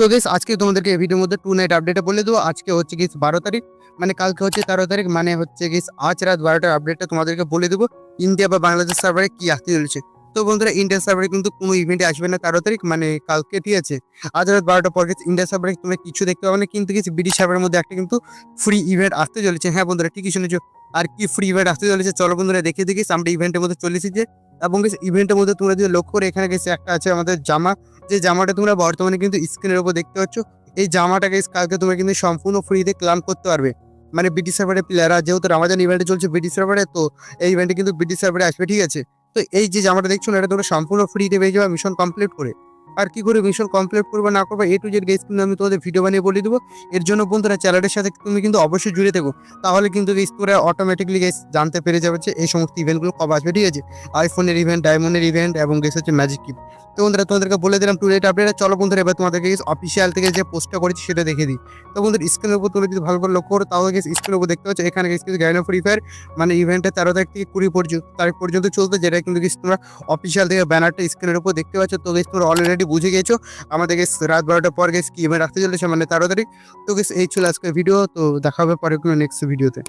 তো গেস আজকে তোমাদেরকে এই ভিডিওর মধ্যে টু নাইট আপডেটে বলে দেবো। আজকে হচ্ছে গেস বারো তারিখ মানে কালকে হচ্ছে তেরো তারিখ মানে হচ্ছে গেস আজ রাত বারোটার আপডেটটা তোমাদেরকে বলে দেবো ইন্ডিয়া বা বাংলাদেশ সার্ভারে কি আসতে চলেছে। তো বন্ধুরা ইন্ডিয়া সার্ভারে কিন্তু কোনো ইভেন্টে আসবে না তেরো তারিখ মানে কালকে, ঠিক আছে? আজ রাত বারোটার পর গেছে ইন্ডিয়া সার্ভারে তোমরা কিছু দেখতে পাবে না, কিন্তু কিছু বিডি সার্ভারের মধ্যে একটা কিন্তু ফ্রি ইভেন্ট আসতে চলেছে। হ্যাঁ বন্ধুরা, ঠিকই শুনেছো। আর কি ফ্রি ইভেন্ট আসতে চলেছে, চলো বন্ধুরা দেখে দেখিস আমরা ইভেন্টের মধ্যে চলে এসেছি। এবং ইভেন্টের মধ্যে তোমরা যদি লক্ষ্য করে, এখানে গেছে একটা আছে আমাদের জামা। যে জামাটা তোমরা বর্তমানে কিন্তু স্ক্রিনের উপর দেখতে পাচ্ছ, এই জামাটাকে কালকে তোমরা কিন্তু সম্পূর্ণ ফ্রিতে ক্লাম করতে পারবে। মানে ব্রিটিশ সার্ভারের প্লেয়াররা যেহেতু রামাজান ইভেন্টে চলছে ব্রিটিশ সার্ভারে তো এই ইভেন্টে কিন্তু ব্রিটিশ সার্ভারে আসবে, ঠিক আছে? তো এই যে জামাটা দেখছ না, এটা তোমরা সম্পূর্ণ ফ্রিতে পেয়ে যাবে মিশন কমপ্লিট করে। আর কি করে মিশন কমপ্লিট করব না করব এ টু জেড গেস কিন্তু আমি তোমাদের ভিডিও বানিয়ে বলে দেবো। এর জন্য বন্ধুরা চ্যানেলের সাথে তুমি কিন্তু অবশ্যই জুড়ে থাকো। তাহলে কিন্তু গেস তোমরা অটোমেটিকলি গেস জানতে পেরে যাবে যে এই সমস্ত ইভেন্টগুলো কবে আসবে, ঠিক আছে? আইফোনের ইভেন্ট ডায়মন্ডের ইভেন্ট এবং গেস হচ্ছে ম্যাজিক কিপ তো বন্ধুরা, তোমাদেরকে বলে দিলাম টু রেট আপডেট চলো বন্ধুরা, এবার তোমাদেরকে গেস অফিসিয়াল থেকে যে পোস্টটা করেছি সেটা দেখে দিই। তো বন্ধুরা স্ক্রিনের উপর তুমি যদি ভালো করে লক্ষ্য করো, তাহলে গেস স্ক্রিনের উপর দেখতে পাচ্ছ, এখানে গেস কিন্তু গ্যানো ফ্রি ফায়ার মানে ইভেন্টে তেরো তারিখ থেকে কুড়ি পর্যন্ত, তারিখ পর্যন্ত চলতো যেটা কিন্তু গেস তোমরা অফিসিয়াল থেকে ব্যানারটা স্ক্রিনের উপর দেখতে পাচ্ছ। তো গেস তোমরা অলরেডি বুঝে গেছো আমাদের গেস রাত বারোটার পর গেস কি ইভেন্ট রাখতে চলেছে মানে তাড়াতাড়ি। তো গেস এই ছিল আজকের ভিডিও তো দেখা হবে পরে কোনো নেক্সট ভিডিওতে